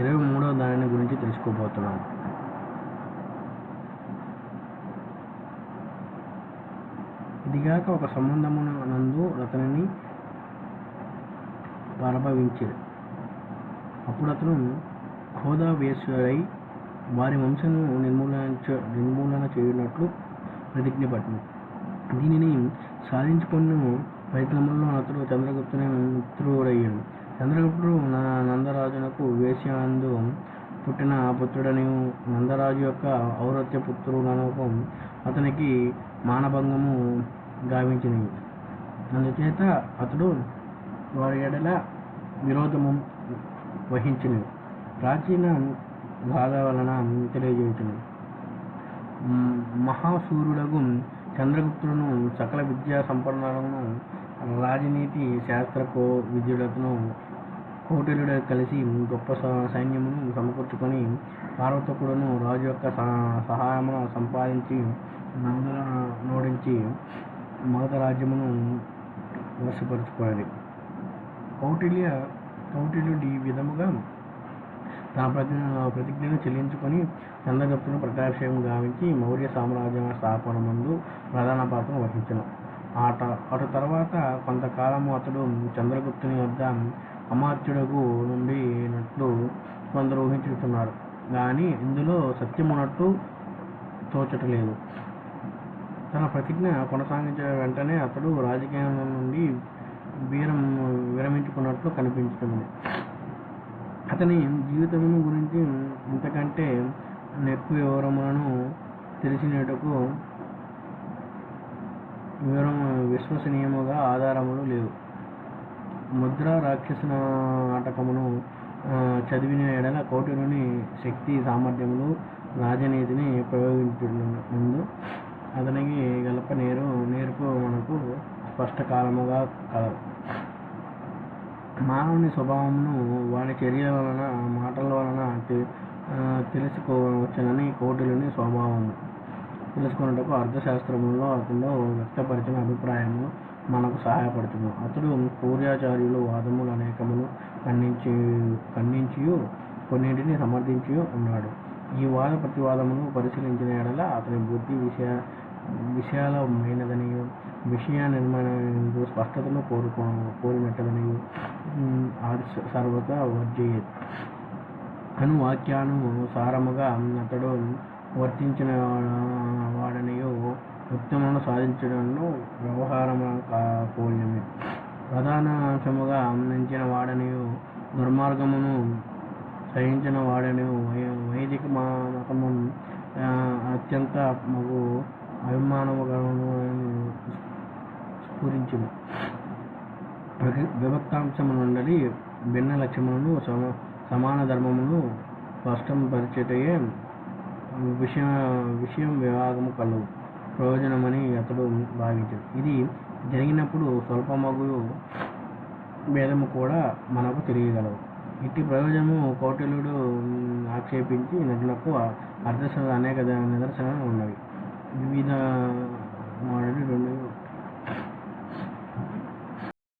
ఇరవై మూడవ దానిని గురించి తెలుసుకోబోతున్నాం. ఇదిగాక ఒక సంబంధమున నందు అతనిని పరభవించాడు అప్పుడు అతను హోదావేశ్వరై వారి వంశను నిర్మూలించ నిర్మూలన చేయునట్లు ప్రతిజ్ఞ పట్టింది దీనిని సాధించుకున్న ప్రయత్నంలో అతడు చంద్రగుప్తుని మిత్రుడయ్యాడు చంద్రగుప్తుడు నా నందరాజునకు పుట్టిన పుత్రుడని నందరాజు యొక్క ఔరత్య పుత్రులకు అతనికి మానభంగము గావించినవి అందుచేత అతడు వారి ఎడల విరోధము వహించినవి ప్రాచీన గాథ వలన తెలియజేయుచును మ్, చంద్రగుప్తులను సకల విద్యా సంపన్నులను రాజనీతి శాస్త్ర కో విద్యుడతను కౌటిల్యుడు కలిసి గొప్ప స- సైన్యమును సమకూర్చుకొని పార్వతకుడును రాజు యొక్క సహాయమును సంపాదించి నందన నోడించి మగధ రాజ్యమును వశపరుచుకోవాలి కౌటిల్య కౌటిల్యుడు ఈ విధముగా తన ప్రతి ప్రతిజ్ఞను చెల్లించుకొని చంద్రగుప్తును ప్రకాశం గావించి మౌర్య సామ్రాజ్య స్థాపన ముందు ప్రధాన పాత్ర వహించను. ఆట అటు తర్వాత కొంతకాలము అతడు చంద్రగుప్తుని వద్ద అమాత్యుడకు నుండి నట్లు కొందరు ఊహించుతున్నారు కానీ ఇందులో సత్యమున్నట్టు తోచటలేదు. తన ప్రతిజ్ఞ కొనసాగించిన వెంటనే అతడు రాజకీయం నుండి వీరం విరమించుకున్నట్లు కనిపించుతుంది. అతని జీవితం గురించి ఇంతకంటే ఎక్కువ వివరములను తెలిసినట్టుకు వివరం విశ్వసనీయముగా ఆధారములు లేవు. ముద్ర రాక్షస నాటకమును చదివిన ఎడల కోటిలోని శక్తి సామర్థ్యములు రాజనీతిని ప్రయోగించుందు అతనికి గలప నేరు నేర్పు మనకు స్పష్టకాలముగా కలదు. మానవుని స్వభావమును వాని చర్యల వలన మాటల వలన తెలుసుకోవచ్చునని కోటిలోని స్వభావము. తెలుసుకున్నటకు అర్థశాస్త్రములో అతను వ్యక్తపరిచిన అభిప్రాయము మనకు సహాయపడుతుంది. అతడు పూర్యాచార్యులు వాదములు అనేకములు ఖండించి ఖండించి కొన్నింటిని సమర్థించి ఉన్నాడు. ఈ వాద ప్రతివాదమును పరిశీలించిన ఎడల అతని బుద్ధి విషయ విశాలమైనదని విషయ నిర్మాణ స్పష్టతను కోరుకో కోరినట్టదని సర్వత వర్జయేత్ అను వాక్యాను సారముగా అతడు వర్తించిన వాడనియు ఉత్తమను సాధించడంలో వ్యవహారము పోలినవి ప్రధాన అంశముగా అందించిన వాడనియు దుర్మార్గమును సహించిన వాడని వై- వైదిక మా- మతము అత్యంత మగు అభిమానములను స్ఫురించిన విభ- విభక్తాంశము నుండి భిన్న లక్ష్యములను సమ సమాన ధర్మమును స్పష్టం పరిచేటయే విషయ విషయం వివాహము కలవు. ప్రయోజనమని అతడు భావించాడు. ఇది జరిగినప్పుడు స్వల్పమగు భేదము కూడా మనకు తెలియగలవు ఇట్టి ప్రయోజనము కౌటిల్యుడు ఆక్షేపించి నటులకు అర్ధ అనేక నిదర్శనాలు ఉన్నవి. వివిధ మోడల్ రెండు